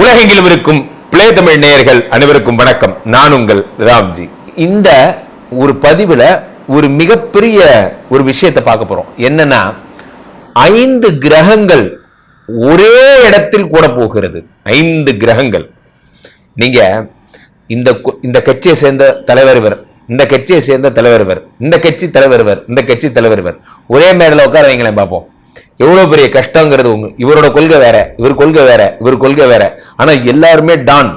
உலகெங்கிலும் இருக்கும் பிளே தமிழ் நேயர்கள் அனைவருக்கும் வணக்கம். நான் உங்கள் ராம்ஜி. இந்த ஒரு பதிவில் ஒரு மிகப்பெரிய ஒரு விஷயத்தை பார்க்க போறோம். என்னன்னா ஐந்து கிரகங்கள் ஒரே இடத்தில் கூட போகிறது. ஐந்து கிரகங்கள். நீங்க இந்த இந்த கட்சியை சேர்ந்த தலைவர் இவர் இந்த கட்சியை சேர்ந்த தலைவர் இவர் இந்த கட்சி தலைவர் இவர் இந்த கட்சி தலைவர் இவர். ஒரே மேடல உட்கார வைங்களேன் பார்ப்போம் எவ்வளோ பெரிய கஷ்டங்கிறது உங்க இவரோட கொள்கை வேற இவர் கொள்கை வேற இவர் கொள்கை வேற. ஆனால் எல்லாருமே டான்.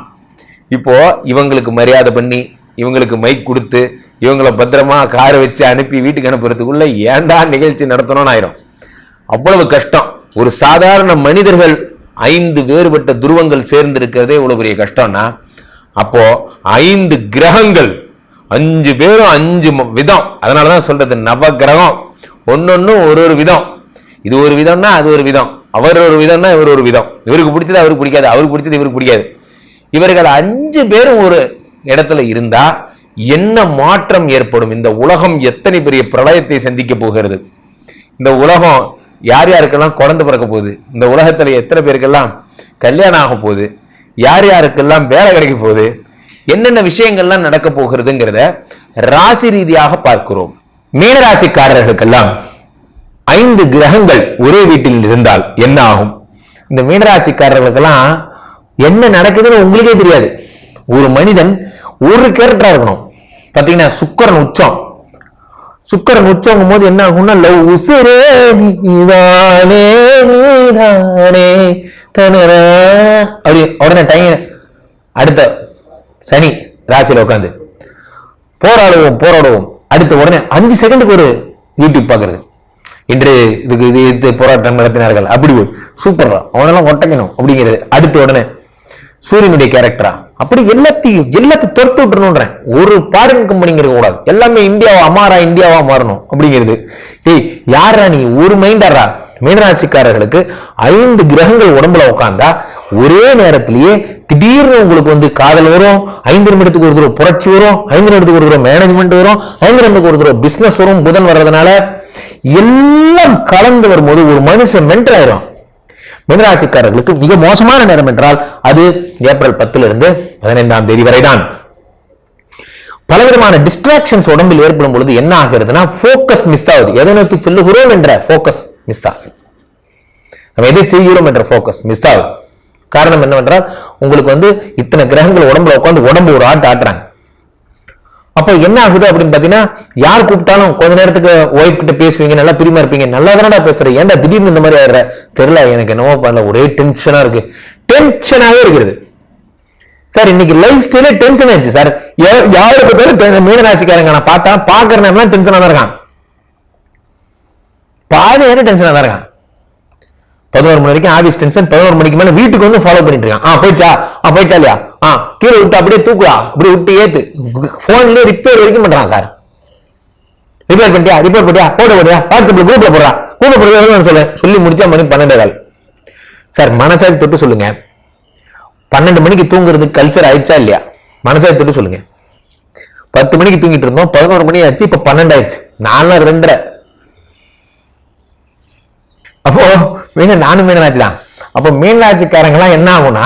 இப்போ இவங்களுக்கு மரியாதை பண்ணி இவங்களுக்கு மைக் கொடுத்து இவங்களை பத்திரமா காரை வச்சு அனுப்பி வீட்டுக்கு அனுப்புறதுக்குள்ள ஏன்டா நிகழ்ச்சி நடத்தணும்னு ஆயிரும். அவ்வளவு கஷ்டம். ஒரு சாதாரண மனிதர்கள் ஐந்து வேறுபட்ட துருவங்கள் சேர்ந்து இருக்கிறதே இவ்வளவு பெரிய கஷ்டம்னா அப்போ ஐந்து கிரகங்கள் அஞ்சு பேரும் அஞ்சு விதம். அதனாலதான் சொல்றது நவ கிரகம். ஒன்னொன்னும் ஒரு ஒரு விதம். இது ஒரு விதம்னா அது ஒரு விதம். அவர் ஒரு விதம்னா இவர் ஒரு விதம். இவருக்கு பிடிச்சது அவருக்கு பிடிக்காது. அவருக்கு பிடிச்சது இவருக்கு பிடிக்காது. இவர்கள் அஞ்சு பேரும் ஒரு இடத்துல இருந்தா என்ன மாற்றம் ஏற்படும்? இந்த உலகம் எத்தனை பெரிய பிரளயத்தை சந்திக்க போகிறது? இந்த உலகம் யார் யாருக்கெல்லாம் குழந்தை பிறக்க போகுது? இந்த உலகத்துல எத்தனை பேருக்கெல்லாம் கல்யாணம் ஆக போகுது? யார் யாருக்கெல்லாம் வேலை கிடைக்க போகுது? என்னென்ன விஷயங்கள்லாம் நடக்க போகிறதுங்கிறத ராசி ரீதியாக பார்க்கிறோம். மீனராசிக்காரர்களுக்கெல்லாம் ஐந்து கிரகங்கள் ஒரே வீட்டில் இருந்தால் என்ன ஆகும்? இந்த மீனராசிக்காரர்களுக்கெல்லாம் என்ன நடக்குதுன்னு உங்களுக்கே தெரியாது. ஒரு மனிதன் ஒரு கேரக்டரா இருக்கணும். பாத்தீங்கன்னா சுக்கரன் உச்சம். சுக்கரன் உச்சங்கும் போது என்ன ஆகும்னா லவ் உசுரே நீதானே நீதானே தனரா அப்படி உடனே டைம் அடுத்த சனி ராசியில் உட்காந்து போராடுவோம் போராடுவோம். அடுத்த உடனே அஞ்சு செகண்டுக்கு ஒரு யூடியூப் பார்க்கறது. இன்று இதுக்கு இது இது போராட்டம் நடத்தினார்கள். அப்படி சூப்பர் அவனெல்லாம் ஒட்டக்கணும் அப்படிங்கிறது. அடுத்த உடனே சூரியனுடைய கேரக்டரா அப்படி எல்லாத்தையும் எல்லாத்தையும் துரத்து விட்டுறணுன்றேன் ஒரு பாரின் கம்பெனிங்கிற கூடாது எல்லாமே இந்தியாவா அமாரா இந்தியாவா மாறணும் அப்படிங்கிறது. ஏய் யாரா நீ? ஒரு மைண்டாரா மீனராசிக்காரர்களுக்கு ஐந்து கிரகங்கள் உடம்புல உட்காந்தா ஒரே நேரத்திலேயே திடீர்னு உங்களுக்கு வந்து காதல் வரும் ஐந்து நிமிடத்துக்கு ஒரு தடவை புரட்சி வரும் ஐந்து நிமிடத்துக்கு ஒரு தடவை மேனேஜ்மெண்ட் வரும் ஐந்து நிமிடத்துக்கு ஒரு தடவை பிசினஸ் வரும் புதன் வர்றதுனால எல்லாம் கலந்து வரும்போது ஒரு மனுஷன் மென்டல் ஆயிரும் மீனராசிக்காரர்களுக்கு மிக மோசமான நேரம் என்றால் அது ஏப்ரல் பத்துல இருந்து பதினைந்தாம் தேதி வரைதான். பலவிதமான டிஸ்ட்ராக்ஷன்ஸ் உடம்பில் ஏற்படும் பொழுது என்ன ஆகிறதுனா போக்கஸ் மிஸ் ஆகுது. எதை நோக்கி செல்லுகிறோம் என்ற போக்கஸ் மிஸ் ஆகுது. நம்ம எதை செய்கிறோம் என்ற போக்கஸ் மிஸ் ஆகுது. காரணம் என்னவென்றால் உங்களுக்கு வந்து இத்தனை கிரகங்கள் உடம்புல உட்காந்து உடம்பு ஒரு ஆட்டு ஆட்டுறாங்க. அப்போ என்ன ஆகுது அப்படின்னு பாத்தீங்கன்னா யார் கூப்பிட்டாலும் கொஞ்ச நேரத்துக்கு ஒய்ஃப் கிட்ட பேசுவீங்க நல்லா பிரிமா இருப்பீங்க நல்லா தானடா பேசுற. ஏன்டா திடீர்னு இந்த மாதிரி ஆயிடுற? தெரியல எனக்கு என்னவோ பண்ணல ஒரே டென்ஷனா இருக்கு. டென்ஷனாவே இருக்குது. சார் இன்னைக்கு லைஃப் ஸ்டைலே டென்ஷன் ஆயிடுச்சு சார். யாரு யாரை பார்த்தாலும் மீனராசிக்காரங்க நான் பார்த்தா பாக்குற நேரம் டென்ஷனா தான் இருக்கான். பாதி நேரம் டென்ஷனா தான் இருக்கான். பதினோரு மணி வரைக்கும் ஆபீஸ் டென்ஷன் பதினோரு மணிக்கு மேல வீட்டுக்கு வந்து ஃபாலோ பண்ணிட்டு இருக்கான். ஆ போயிச்சா ஆ போயிச்சா இல்லையா? ஆ கீழே விட்டு அப்படியே தூக்குடா. அப்படி விட்டு ஏத்து. ஃபோன்லேயே ரிப்பேர் வரைக்கும் பண்றான் சார். ரிப்பேர் பண்ணியா ரிப்பேர் பண்ணியா போட்டோ போட்டியா வாட்ஸ்அப்ல குரூப்ல போடுறா. குரூப்ல போடுறது சொல்ல சொல்லி முடிச்சா மணி பன்னெண்டே கால். சார் மனசாட்சி தொட்டு சொல்லுங்க. பன்னெண்டு மணிக்கு தூங்குறது கல்ச்சர் ஆயிடுச்சா இல்லையா? மனசாட்சி தொட்டு சொல்லுங்க. பத்து மணிக்கு தூங்கிட்டு இருந்தோம். பதினோரு மணி ஆச்சு. இப்ப பன்னெண்டு ஆயிடுச்சு. நாலாம் ரெண்டரை. அப்போ மீன நானும் மீனராசி தான் அப்போ மீனராசிக்காரங்களாம் என்ன ஆகும்னா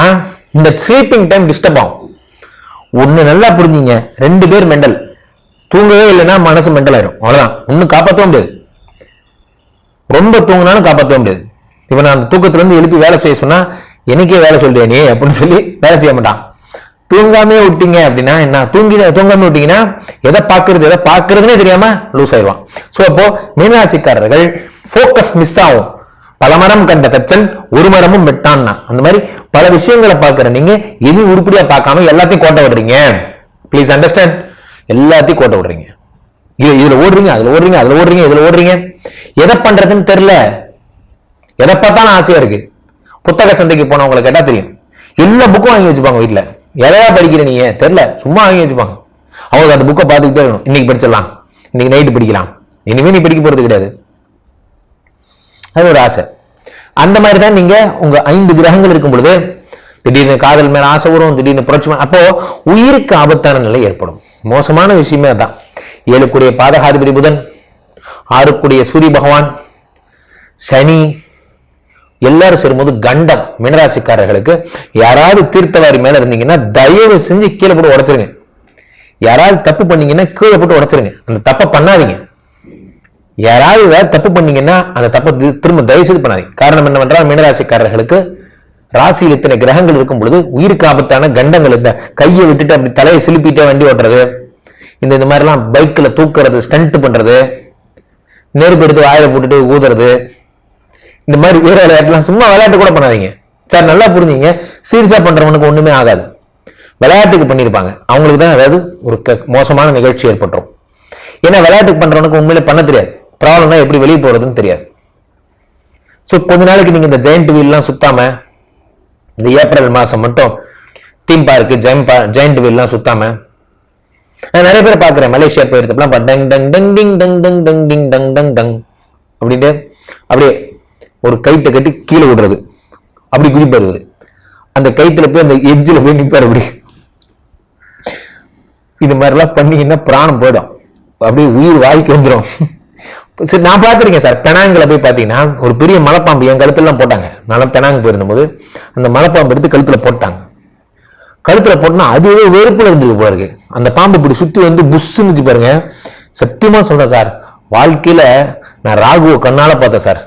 இந்த ஸ்லீப்பிங் டைம் டிஸ்டர்ப் ஆகும். ஒன்று நல்லா புரிஞ்சுங்க. ரெண்டு பேர் மெண்டல் தூங்கவே இல்லைன்னா மனசு மெண்டல் ஆயிரும். அவ்வளோதான் ஒன்றும் காப்பாற்ற முடியாது. ரொம்ப தூங்கினாலும் காப்பாற்ற முடியாது. இப்போ நான் அந்த தூக்கத்துலேருந்து எழுப்பி வேலை செய்ய சொன்னால் எனக்கே வேலை சொல்லுவேனே நீ? அப்படின்னு சொல்லி வேலை செய்ய மாட்டான். தூங்காமே விட்டீங்க அப்படின்னா என்ன? தூங்கி தூங்காம விட்டீங்கன்னா எதை பார்க்கறது எதை பார்க்கறதுனே தெரியாம லூஸ் ஆயிடுவான். ஸோ அப்போ மீனராசிக்காரர்கள் ஃபோக்கஸ் மிஸ் ஆகும். பல மரம் கண்ட தச்சன் ஒரு மரமும் வெட்டான்னா. அந்த மாதிரி பல விஷயங்களை பார்க்கிற நீங்க எது உருப்படியா பார்க்காம எல்லாத்தையும் கோட்டை விடுறீங்க? ப்ளீஸ் அண்டர்ஸ்டாண்ட் எல்லாத்தையும் கோட்டை விடுறீங்க. இது இதுல ஓடுறீங்க அதுல ஓடுறீங்க அதுல ஓடுறீங்க இதுல ஓடுறீங்க. எதை பண்றதுன்னு தெரியல. எதை பார்த்தாலும் ஆசையா இருக்கு. புத்தக சந்தைக்கு போனவங்களை கேட்டா தெரியும். எல்லா புக்கும் வாங்கி வச்சுப்பாங்க வீட்டுல எதையா படிக்கிற நீங்க? தெரியல. சும்மா வாங்கி வச்சுப்பாங்க. அவங்க அந்த புக்கை பார்த்துக்கிட்டே இருக்கணும். இன்னைக்கு படிச்சிடலாம். இன்னைக்கு நைட்டு படிக்கலாம். இனிமே நீ படிக்க போறது கிடையாது. அது ஒரு ஆசை. அந்த மாதிரி தான் நீங்க உங்க ஐந்து கிரகங்கள் இருக்கும் பொழுது திடீர்னு காதல் மேல ஆசை வரும் திடீர்னு புரட்சி அப்போது அப்போ உயிருக்கு ஆபத்தான நிலை ஏற்படும். மோசமான விஷயமே அதான். ஏழுக்குடைய பாதகாதிபதி புதன் ஆறுக்குடைய சூரிய பகவான் சனி எல்லாரும் சேரும்போது கண்டம் மினராசிக்காரர்களுக்கு யாராவது தீர்த்தவாரி மேல இருந்தீங்கன்னா தயவு செஞ்சு கீழே போட்டு உடச்சிருங்க. யாராவது தப்பு பண்ணீங்கன்னா கீழே போட்டு உடச்சிருங்க. அந்த தப்பை பண்ணாதீங்க. யாராவது ஏதாவது தப்பு பண்ணீங்கன்னா அந்த தப்பை திரும்ப தயவு செய்து பண்ணாதீங்க. காரணம் என்னவென்றால் மீனராசிக்காரர்களுக்கு ராசியில் இத்தனை கிரகங்கள் இருக்கும் பொழுது உயிருக்கு ஆபத்தான கண்டங்கள் இந்த கையை விட்டுட்டு அப்படி தலையை சிலுப்பிட்டே வண்டி ஓட்டுறது இந்த இந்த மாதிரிலாம் பைக்கில் தூக்குறது ஸ்டண்ட் பண்ணுறது நெருப்பு எடுத்து போட்டுட்டு ஊதுறது இந்த மாதிரி வீர விளையாட்டுலாம் சும்மா விளையாட்டு கூட பண்ணாதீங்க. சார் நல்லா புரிஞ்சுங்க. சீரியஸாக பண்றவனுக்கு ஒண்ணுமே ஆகாது. விளையாட்டுக்கு பண்ணியிருப்பாங்க. அவங்களுக்கு தான் ஏதாவது ஒரு மோசமான நிகழ்ச்சி ஏற்பட்டுரும். ஏன்னா விளையாட்டுக்கு பண்றவனுக்கு உண்மையிலே பண்ண தெரியாது. ப்ராப்ளம்னா எப்படி வெளியே போறதுன்னு தெரியாது. ஸோ கொஞ்ச நாளைக்கு நீங்க இந்த ஜெயண்ட் வீல்லாம் சுத்தாம இந்த ஏப்ரல் மாசம் மட்டும் தீம் பார்க்கு ஜெயம் ஜெயண்ட் வீல்லாம் சுத்தாம நான் நிறைய பேர் பார்க்குறேன். மலேசியா போயிருந்தப்பலாம் டங் டங் டங் டிங் டங் டங் டங் டிங் டங் டங் டங் அப்படின்ட்டு அப்படியே ஒரு கைத்தை கட்டி கீழே விடுறது. அப்படி குதிப்பார் இவரு. அந்த கைத்துல போய் அந்த எஜ்ஜில் போய் நிற்பார் அப்படி. இது மாதிரிலாம் பண்ணிங்கன்னா பிராணம் போயிடும். அப்படியே உயிர் வாய்க்கு வந்துடும் சரி நான் பார்த்துருக்கேன் சார். பெனாங்கில் போய் பார்த்தீங்கன்னா ஒரு பெரிய மலைப்பாம்பு என் கழுத்துலலாம் போட்டாங்க. நான் பெனாங் போயிருந்தபோது அந்த மலைப்பாம்பு எடுத்து கழுத்தில் போட்டாங்க. கழுத்தில் போட்டோம்னா அது ஏதோ வெறுப்பில் இருந்தது போல இருக்கு. அந்த பாம்பு இப்படி சுற்றி வந்து புஷ்ஷுன்னு பாருங்க. சத்தியமாக சொல்கிறேன் சார். வாழ்க்கையில் நான் ராகுவை கண்ணால் பார்த்தேன் சார்.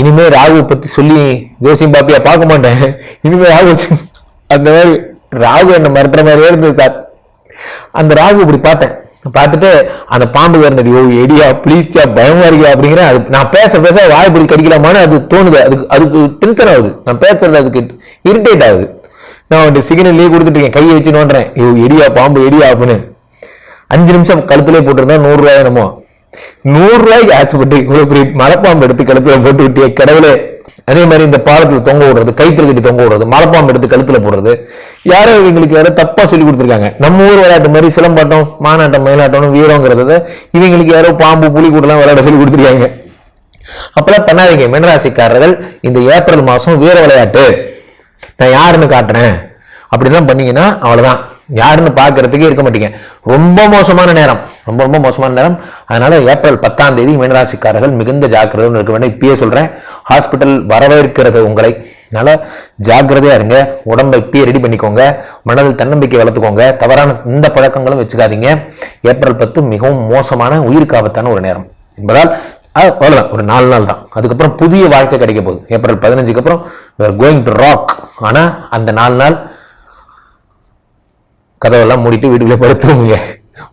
இனிமே ராகுவை பற்றி சொல்லி ஜோசியம் பாப்பியா பார்க்க மாட்டேன். இனிமேல் ராகு அந்த மாதிரி ராகு என்ன மறுற மாதிரியே இருந்தது சார். அந்த ராகு இப்படி பார்த்தேன். பார்த்துட்டு அந்த பாம்பு இருந்தது ஓ எடியா ப்ளீஸ்யா பயமா இருக்கியா அப்படிங்கிற அது நான் பேச பேச வாய் இப்படி கடிக்கலாமான்னு அது தோணுது. அதுக்கு அதுக்கு டென்ஷன் ஆகுது. நான் பேசுறது அதுக்கு இரிட்டேட் ஆகுது. நான் வந்துட்டு சிக்னல் லீவ் கொடுத்துட்டு இருக்கேன். கையை வச்சு நோண்டுறேன். ஐயோ எடியா பாம்பு எடியா அப்படின்னு. அஞ்சு நிமிஷம் கழுத்துலேயே போட்டிருந்தா நூறுரூவா என்னமோ. நூறுரூவாய்க்கு ஆசைப்பட்டு இவ்வளோ பெரிய மலைப்பாம்பு எடுத்து கழுத்துல போட்டு விட்டிய கடவுளே. அதே மாதிரி இந்த பாலத்துல தொங்க விடுறது கைத்துல கட்டி தொங்க விடுறது மலைப்பாம்பு எடுத்து கழுத்துல போடுறது. யாரோ இவங்களுக்கு யாரோ தப்பா சொல்லி கொடுத்துருக்காங்க. நம்ம ஊர் விளையாட்டு மாதிரி சிலம்பாட்டம் மானாட்டம் மயிலாட்டம் வீரங்கிறத இவங்களுக்கு யாரோ பாம்பு புலி கூடலாம் விளையாட சொல்லி கொடுத்துருக்காங்க. அப்பெல்லாம் பண்ணாதீங்க. மீனராசிக்காரர்கள் இந்த ஏப்ரல் மாசம் வீர விளையாட்டு. நான் யாருன்னு காட்டுறேன்? அப்படிலாம் பண்ணீங்கன்னா அவ்வளவுதான். யாருன்னு பார்க்கறதுக்கே இருக்க மாட்டீங்க. ரொம்ப மோசமான நேரம். ரொம்ப ரொம்ப மோசமான நேரம். அதனால ஏப்ரல் பத்தாம் தேதி மீனராசிக்காரர்கள் மிகுந்த ஜாக்கிரதையும் இருக்க வேண்டும். இப்பயே சொல்றேன். ஹாஸ்பிட்டல் வரவேற்கிறது உங்களை. அதனால ஜாக்கிரதையா இருங்க. உடம்பை இப்பயே ரெடி பண்ணிக்கோங்க. மனதில் தன்னம்பிக்கை வளர்த்துக்கோங்க. தவறான இந்த பழக்கங்களும் வச்சுக்காதீங்க. ஏப்ரல் பத்து மிகவும் மோசமான உயிருக்கு ஆபத்தான ஒரு நேரம். என்பதால் அவ்வளோதான் ஒரு நாலு நாள் தான். அதுக்கப்புறம் புதிய வாழ்க்கை கிடைக்க போகுது. ஏப்ரல் பதினஞ்சுக்கு அப்புறம் கோயிங் டு ராக் ஆனால் அந்த நாலு நாள் கதவெல்லாம் மூடிட்டு வீட்டுக்குள்ளே படுத்துருவீங்க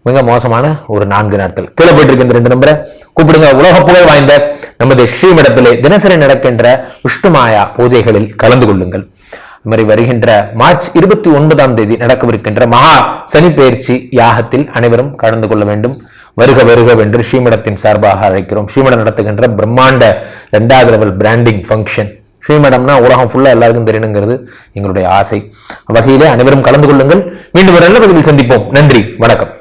மிக மோசமான ஒரு நான்கு நாட்கள். கீழே போயிட்டு இந்த ரெண்டு நம்பரை. கூப்பிடுங்க உலக புகழ் வாய்ந்த நமது ஸ்ரீமடத்திலே தினசரி நடக்கின்ற விஷ்ணுமாயா பூஜைகளில் கலந்து கொள்ளுங்கள். மாதிரி வருகின்ற மார்ச் இருபத்தி ஒன்பதாம் தேதி நடக்கவிருக்கின்ற மகா சனி பயிற்சி யாகத்தில் அனைவரும் கலந்து கொள்ள வேண்டும். வருக வருக வென்று ஸ்ரீமடத்தின் சார்பாக அழைக்கிறோம். ஸ்ரீமடம் நடத்துகின்ற பிரம்மாண்ட இரண்டாவது லெவல் பிராண்டிங் ஃபங்க்ஷன் ஸ்ரீமடம்னா உலகம் ஃபுல்லா எல்லாருக்கும் தெரியணுங்கிறது எங்களுடைய ஆசை. வகையிலே அனைவரும் கலந்து கொள்ளுங்கள். மீண்டும் ஒரு நல்ல பதிவில் சந்திப்போம். நன்றி. வணக்கம்.